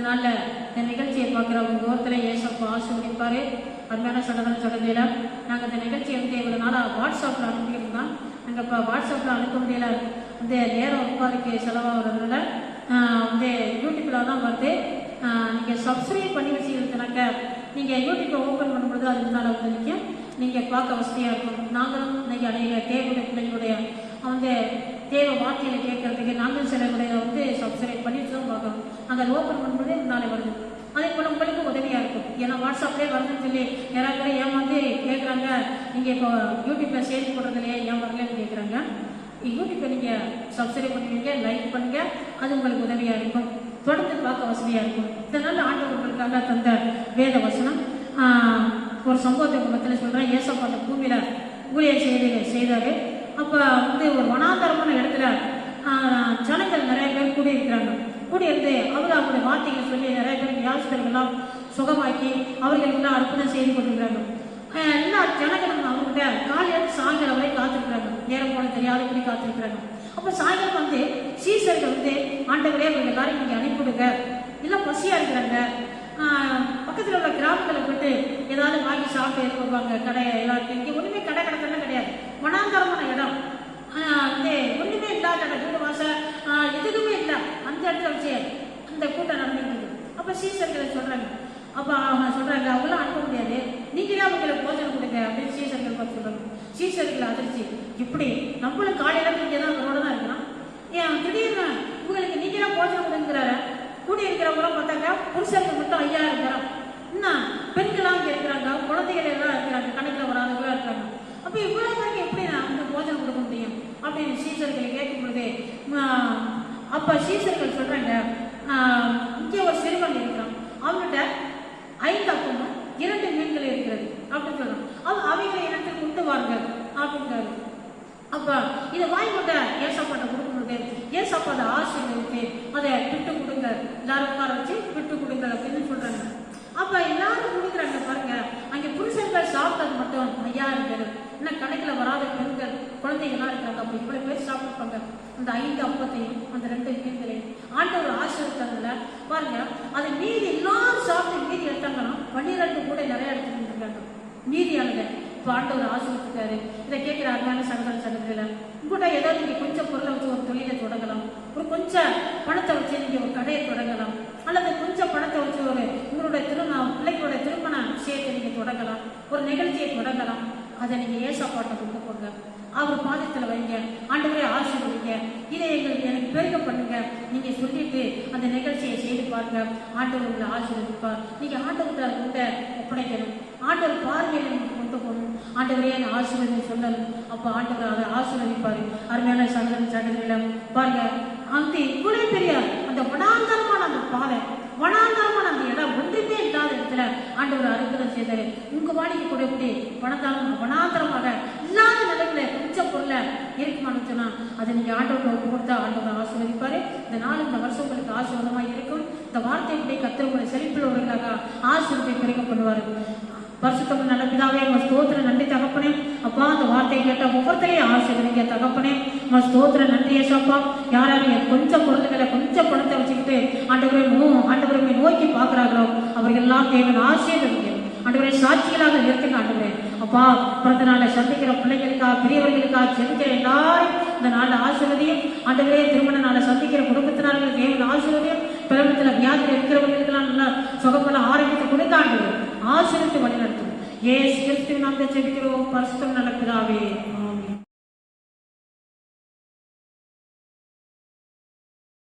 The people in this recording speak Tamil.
அதனால் இந்த நிகழ்ச்சியை பார்க்குறவங்க உங்க ஒருத்தரை ஏசப்பா ஆசீர்வதிப்பாரு அருமையான சகோதர சகோதரியில நாங்கள் இந்த நிகழ்ச்சியை வந்து இவ்வளோ நாளாக வாட்ஸ்அப்பில் அனுப்பியிருந்தோம். நாங்கள் இப்போ வாட்ஸ்அப்பில் அனுப்ப முடியல. வந்து நேரம் உட்காருக்கு செலவாகிறதுனால வந்து யூடியூப்பில் தான் வருது. நீங்கள் சப்ஸ்கிரைப் பண்ணி வச்சுக்கிறதுனாக்க நீங்கள் யூடியூப்பை ஓப்பன் பண்ணும்பொழுது அது முன்னால் வந்து நிற்கும் நீங்கள் பார்க்க வசதியாக இருக்கும். நாங்களும் இன்னைக்கு அநேக தேவையுடைய பிள்ளைகளுடைய வந்து தேவை வார்த்தைகளை கேட்கறதுக்கு நாங்களும் சிலருடைய வந்து பண்ணிட்டு தான் பார்க்கணும் அதை ஓப்பன் பண்ணும்போதே முன்னாலே வருது. அதே போல் உங்களுக்கு உதவியாக இருக்கும். ஏன்னா வாட்ஸ்அப்லேயே வருதுன்னு சொல்லி யாராவது ஏமாந்து கேட்குறாங்க நீங்கள் இப்போ யூடியூப்பில் செய்தி போடுறதுலையே ஏமாறலன்னு வரலன்னு கேட்குறாங்க யூடியூப்பை நீங்கள் சப்ஸ்கிரைப் பண்ணுவீங்க லைக் பண்ணுங்க. அது உங்களுக்கு உதவியாக இருக்கும். தொடர்ந்து பார்க்க வசதியாக இருக்கும். இதனால் ஆண்டு உங்களுக்காக தந்த வேத வசனம். ஒரு சம்பவத்தை பக்கத்தில் சொல்கிறேன் ஏசப்பா அந்த பூமியில் ஊழியர் செய்து செய்தார். அப்போ வந்து ஒரு வனாந்தரமான இடத்துல ஜனங்கள் நிறைய பேர் கூடியிருக்கிறாங்க. கூடியிருந்து அவர் அவருடைய வார்த்தைகளை சொல்லி நிறைய பேர் வியாசர்கள்லாம் சுகமாக்கி அவர்களுக்கெல்லாம் அற்புதம் செய்து கொண்டிருக்கிறாங்க. எல்லா ஜனங்களும் அவங்ககிட்ட காலையில் சாயங்காலம் வரை காத்திருக்கிறாங்க. நேரம் போன தெரியாதபடி காத்திருக்கிறாங்க. அப்போ சாயங்காலம் வந்து சீசர்கள் வந்து ஆண்டவரே அவங்க எல்லாரும் நீங்கள் அனுப்பிவிடுங்க எல்லாம் பசியா இருக்கிறாங்க. பக்கத்தில் உள்ள கிராமங்களை போயிட்டு ஏதாவது வாங்கி சாப்பிட்டு எடுத்து வருவாங்க கடை எல்லாருக்கும் இங்கே ஒன்றுமே கடை கடத்தெல்லாம் கிடையாது. மனாந்தரமான இடம் ஆஹ், வந்து ஒண்ணுமே இல்லாத இடம் வீடு வாசல் ஆஹ், எதுவுமே இல்லை அந்த இடத்துல வச்சு அந்த கூட்டம் நடந்துட்டு இருக்கு அப்ப சீசர்களை சொல்றாங்க. அப்ப அவங்க சொல்றாங்க அவங்களாம் அனுப்ப முடியாது. நீங்களே அவங்களை போஜனம் கொடுங்க அப்படின்னு சீசர்கள் பார்த்து சொல்றாங்க சீசர்கள் அதிர்ச்சி. இப்படி நம்மளும் காலையில இங்கே தான் அவரோட தான் இருக்கிறான் ஏன்? திடீர்னு உங்களுக்கு நீங்களே போஜனம் கொடுங்கிறாரு கூடி இருக்கிறவங்களும் பார்த்தாங்க புருஷர்கள் மட்டும் ஐயா இருக்கிறோம் என்ன? பெண்களாம் இங்கே இருக்கிறாங்க குழந்தைகள் எல்லாம் இருக்கிறாங்க கணக்கில் வராதவங்களா இருக்கிறாங்க. அப்ப இவ்வளவு பேருக்கு எப்படி நான் வந்து போஜனம் கொடுக்க முடியும்? அப்படின்னு சீசர்களை கேட்கும் பொழுது ஆஹ், அப்ப சீசர்கள் சொல்றாங்க இங்கே ஒரு சிறுவன் இருக்கிறான். அவங்கள்ட்ட ஐந்து அப்பமும் இரண்டு மீன்கள் இருக்கிறது அப்படின்னு சொல்றான் அவ அவைகளை இரண்டு கொண்டு வாருங்கள் அப்படின்றாரு. அப்ப இதை வாங்கி கொண்ட ஏசாப்பாட்டை கொடுக்கும்போது ஏசாப்பாட்டை ஆசீர்வதித்து அதை விட்டு கொடுங்க. எல்லாரும் உட்கார வச்சு விட்டு கொடுங்க அப்படின்னு சொல்றாங்க. அப்ப எல்லாரும் கொடுக்குறாங்க பாருங்க. அங்க புருஷர்கள் சாப்பிட்டது மட்டும் ஐயாயிரம் பேர். இன்னும் கணக்குல வராத பெண்கள் குழந்தைகள்லாம் இருக்காங்க அப்ப இவ்வளவு பேர் சாப்பிட்டுருப்பாங்க அந்த ஐந்து அப்பத்தையும் அந்த ரெண்டு மீன்களையும் ஆண்டவர் ஆசீர்வதித்ததுல பாருங்க அது மீதி எல்லாரும் சாப்பிட்டு மீதி எடுத்தாங்கன்னா பன்னிரெண்டு கூட நிறைய எடுத்துட்டு இருக்காங்க மீதியானது இப்போ ஆண்டவர் ஆசீர்வதித்தாரு இதை கேட்குற அருமையான சங்கர சங்கத்தில் உங்கள்கிட்ட ஏதாவது நீங்க கொஞ்சம் பொருளை வச்சு ஒரு தொழிலை தொடங்கலாம். ஒரு கொஞ்சம் பணத்தை வச்சு நீங்க ஒரு கடையை தொடங்கலாம். அல்லது கொஞ்சம் பணத்தை வச்சு ஒரு உங்களுடைய திருமணம் பிள்ளைகளோட திருமண விஷயத்தை நீங்க தொடங்கலாம். ஒரு நிகழ்ச்சியை தொடங்கலாம். அதை நீங்க ஏசாப்பாட்டை கொண்டு போங்க. அவர் பாதத்துல வைங்க. ஆண்டவரே ஆசீர்வதிங்க. இதை எங்களுக்கு எனக்கு பெருக பண்ணுங்க. நீங்க சொல்லிட்டு அந்த நிகழ்ச்சியை செய்து பாருங்க. ஆண்டவர் உங்களை ஆசீர்வதிப்பார். நீங்க ஆண்டவர்கிட்ட கொண்ட ஒப்படைக்கணும். ஆண்டவர் பார்வையில நீங்க கொண்டு போகணும். ஆண்டவரே நான் ஆசீர்வதி சொல்லணும் அப்போ ஆண்டவர் அதை ஆசீர்வதிப்பாரு. அருமையான சகோதரன் சகோதரிகள பாருங்க. அந்த இவ்வளவு பெரிய அந்த வனாந்தரமான அந்த பாதை வனாந்தரமான அந்த இடம் ஒன்றுமே இல்லாத ஆண்டவர் அற்புதம் செய்தாரு. உங்க வாடிக்கை கூட எப்படி பணாந்தரமாக இல்லாத நிலையில கொஞ்சம் பொருளை இருக்குமானு சொன்னா அதை நீங்க ஆண்டவர்களுக்கு ஒப்பு கொடுத்தா ஆண்டவர் ஆசீர்வதிப்பாரு. இந்த நாள் இந்த வருஷம் உங்களுக்கு ஆசீர்வாதமா இருக்கும். இந்த வார்த்தைகளை கத்திரங்களை உங்களை செழிப்புள்ளவர்களாக ஆசீர்வத்தை பெருக பண்ணுவாரு. பரிசுத்தம் நல்ல பிதாவே உங்க ஸ்தோத்திர நன்றி தகப்பனே. அப்பா அந்த வார்த்தையை கேட்ட ஒவ்வொருத்தரையும் ஆசீர்வதிங்க தகப்பனே. ஸ்தோத்திர நன்றி ஏசப்பா. யாராலும் யார் கொஞ்சம் குழந்தைகளை கொஞ்சம் பணத்தை வச்சுக்கிட்டு ஆண்டவரை நோ ஆண்டவரை நோக்கி பார்க்குறாங்களோ அவர்கள் எல்லாம் தேவன் ஆசீர்வதிங்க ஆண்டவரை சாட்சிகளாக நிறுத்துங்க ஆண்டவரே. அப்பா பிறந்த நாளை சந்திக்கிற பிள்ளைகளுக்கா பெரியவர்களுக்கா செலுக்கிற எல்லாரும் இந்த நாள் ஆசீர்வதியும். ஆண்டவரே திருமண நாளை சந்திக்கிற குடும்பத்தினர்கள் தேவன் ஆசீர்வதியும். பிறமத்தில் வியாதியில் இருக்கிறவர்களுக்கெல்லாம் நல்லா சுகப்பல ஆரோக்கியத்தை கொடுத்தாண்டு ஆசீர்வித்து வழிநடத்தும். ஏசு கிறிஸ்துவின் நாம் ஜெபிக்கிறோம் பரிசுத்தம் நல்ல